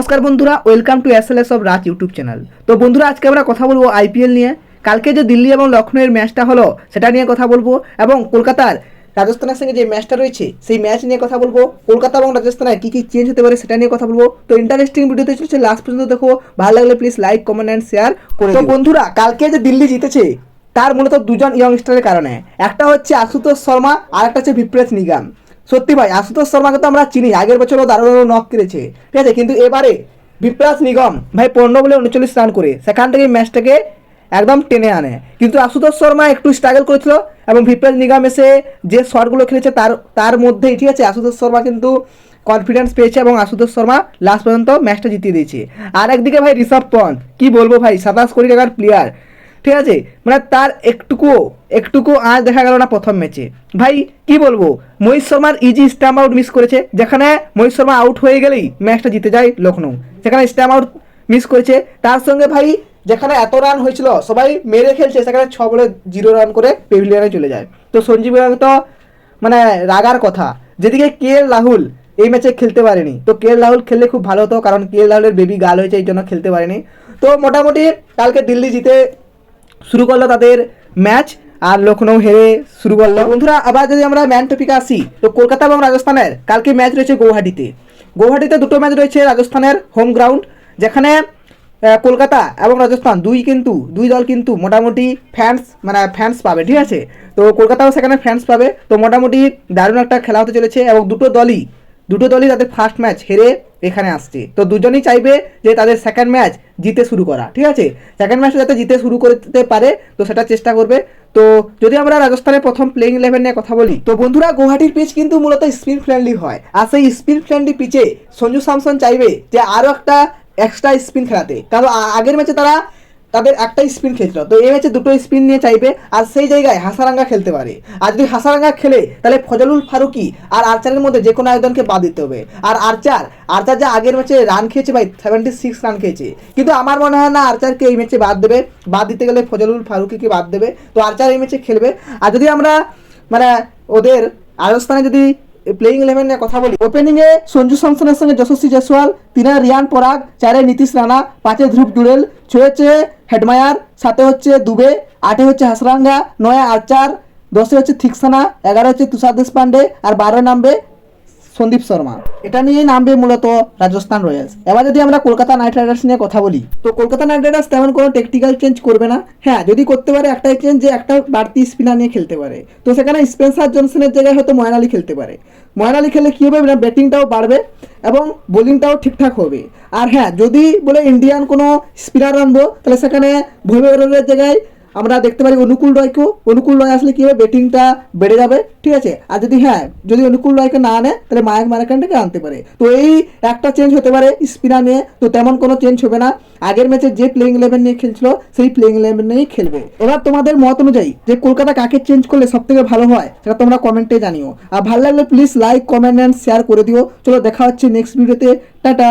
নমস্কার বন্ধুরা welcome to S L S of Raj YouTube channel তো বন্ধুরা আজকে আমরা কথা বলব আইপিএল নিয়ে। কালকে যে দিল্লি এবং লখনৌয়ের ম্যাচটা হলো সেটা নিয়ে কথা বলব এবং কলকাতার রাজস্থানের সঙ্গে যে ম্যাচটা রয়েছে সেই ম্যাচ নিয়ে কথা বলব। কলকাতা এবং রাজস্থানের কী কী চেঞ্জ হতে পারে সেটা নিয়ে কথা বলব। তো ইন্টারেস্টিং ভিডিওতে চলছে লাস্ট পর্যন্ত দেখো। ভালো লাগলে please like comment and share করে তো বন্ধুরা কালকে যে দিল্লি জিতেছে তার মূলত দুজন ইয়ংস্টারের কারণে। একটা হচ্ছে আশুতোষ শর্মা আর একটা হচ্ছে বিপ্রেস নিগাম। সত্যি ভাই, আশুতোষ শর্মাকে তো আমরা চিনি, আগের বছরও দারুণ নক করেছে। ঠিক আছে, কিন্তু এবারে বিপ্রাস নিগম, ভাই, পনেরো বলে উনচল্লিশ রান করে, সেখান থেকে ম্যাচটাকে একদম টেনে আনে। কিন্তু আশুতোষ শর্মা একটু স্ট্রাগল করেছিল এবং বিপ্রাস নিগম এসে যে শটগুলো খেলেছে তার তার মধ্যেই, ঠিক আছে, আশুতোষ শর্মা কিন্তু কনফিডেন্স পেয়েছে এবং আশুতোষ শর্মা লাস্ট পর্যন্ত ম্যাচটা জিতিয়ে দিয়েছে। আর একদিকে ভাই, ঋষভ পন্থ, কি বলব ভাই, সাতাশ কোটি টাকার প্লেয়ার ঠিক আছে? মানে তার একটুকু একটুকু আজ দেখা গেল না প্রথম ম্যাচে। ভাই, কি বলব? মহিত শর্মার ইজি স্ট্যাম্প আউট মিস করেছে। যেখানে মহিত শর্মা আউট হয়ে গেলেই ম্যাচটা জিতে যায় লখনৌ সেখানে স্ট্যাম্প আউট মিস করেছে, তার সঙ্গে ভাই, যেখানে এত রান হয়েছিল, সবাই মেরে খেলছে, সেখানে ছ বলে জিরো রান করে পেভিলিয়নে চলে যায়। তো সঞ্জীব তো মানে রাগার কথা। যেদিকে কে রাহুল এই ম্যাচে খেলতে পারেনি। তো কে রাহুল খেললে খুব ভালো হতো, কারণ কে রাহুলের বেবি গাল হয়েছে, এই জন্য খেলতে পারেনি। তো মোটামুটি কালকে দিল্লি জিতে শুরু করল তাদের ম্যাচ আর লখনৌ হেরে শুরু করল। বন্ধুরা, আবার যদি আমরা ম্যান টপিকে আসি, তো কলকাতা এবং রাজস্থানের, কালকে ম্যাচ রয়েছে গৌহাটিতে। গৌহাটিতে দুটো ম্যাচ রয়েছে রাজস্থানের হোম গ্রাউন্ড যেখানে কলকাতা এবং রাজস্থান দুই কিন্তু, দুই দল কিন্তু মোটামুটি ফ্যান্স মানে ফ্যান্স পাবে, ঠিক আছে? তো কলকাতাও সেখানে ফ্যান্স পাবে। তো মোটামুটি দারুণ একটা খেলা হতে চলেছে এবং দুটো দলই দুটো দলই তাদের ফার্স্ট ম্যাচ হেরে এখানে আসছে। তো দুজনেই চাইবে যে তাদের সেকেন্ড ম্যাচ জিতে শুরু করা, ঠিক আছে? সেকেন্ড ম্যাচটা যাতে জিতে শুরু করতে পারে, তো সেটা চেষ্টা করবে। তো যদি আমরা রাজস্থানের প্রথম প্লেইং ইলেভেন নিয়ে কথা বলি, তো বন্ধুরা গুয়াহাটির পিচ কিন্তু মূলত স্পিন ফ্রেন্ডলি হয়। আর সেই স্পিন ফ্রেন্ডলি পিচে সঞ্জু স্যামসন চাইবে যে আরও একটা এক্সট্রা স্পিন খেলাতে। কারণ আগের ম্যাচে তারা তাদের একটাই স্পিন খেলছিল। তো এই ম্যাচে দুটো স্পিন নিয়ে চাইবে, আর সেই জায়গায় হাসারাঙ্গা খেলতে পারে। আর যদি হাসারাঙ্গা খেলে, তাহলে ফজলুল ফারুকি আর আর্চারের মধ্যে যে কোনো একজনকে বাদ দিতে হবে। আর আর্চার আর্চার যে আগের ম্যাচে রান খেয়েছে ভাই সেভেন্টি সিক্স রান খেয়েছে। কিন্তু আমার মনে হয় না আর্চারকে এই ম্যাচে বাদ দেবে। বাদ দিতে গেলে ফজলুল ফারুকিকে বাদ দেবে। তো আর্চার এই ম্যাচে খেলবে। আর যদি আমরা মানে ওদের রাজস্থানে যদি প্লেইং ইলেভেন নিয়ে কথা বলি। ওপেনিং এ সঞ্জু স্যামসনের সঙ্গে যশস্বী জয়সওয়াল তিনে রিয়ান পরাগ, চারে নীতিশ রানা, পাঁচে ধ্রুব জুড়েল ছয় হচ্ছে হেডমায়ার সাথে হচ্ছে দুবে, আটে হচ্ছে হাসরাঙ্গা, নয় আর্চার দশে হচ্ছে থিকসানা এগারো হচ্ছে তুষার দেশপান্ডে আর বারো নামবে সন্দীপ শর্মা এটা নিয়ে নামবে মূলত রাজস্থান রয়্যালস এবার যদি আমরা কলকাতা নাইট রাইডার্স নিয়ে কথা বলি, তো কলকাতা নাইট রাইডার্স তেমন কোনো টেকনিক্যাল চেঞ্জ করবে না। হ্যাঁ যদি করতে পারে একটাই চেঞ্জ যে একটা বাড়তি স্পিনার নিয়ে খেলতে পারে। তো সেখানে স্পেন্সার জনসনের জায়গায় হয়তো ময়ন আলী খেলতে পারে। ময়ন আলী খেললে কী হবে? না ব্যাটিংটাও বাড়বে এবং বোলিংটাও ঠিকঠাক হবে। আর হ্যাঁ যদি বলে ইন্ডিয়ান কোনো স্পিনার আনব, তাহলে সেখানে ভৈবের জায়গায় আমরা দেখতে পারি অনুকূল রয়কেও। অনুকূল রয় আসলে কী হবে? ব্যাটিংটা বেড়ে যাবে, ঠিক আছে? আর যদি হ্যাঁ যদি অনুকূল রয়কে না আনে, তাহলে মায়াক মারাকানটাকে আনতে পারে। তো এই একটা চেঞ্জ হতে পারে স্পিনার নিয়ে। তো তেমন কোনো চেঞ্জ হবে না। আগের ম্যাচে যে প্লেইং ইলেভেন নিয়ে খেলছিল, সেই প্লেইং ইলেভেন নিয়েই খেলবে। এবার তোমাদের মত অনুযায়ী, যে কলকাতা কাকে চেঞ্জ করলে সব থেকে ভালো হয়, সেটা তোমরা কমেন্টে জানিও। আর ভালো লাগলে please like comment and share করে দিও। চলো দেখা হচ্ছে নেক্সট ভিডিওতে টাটা!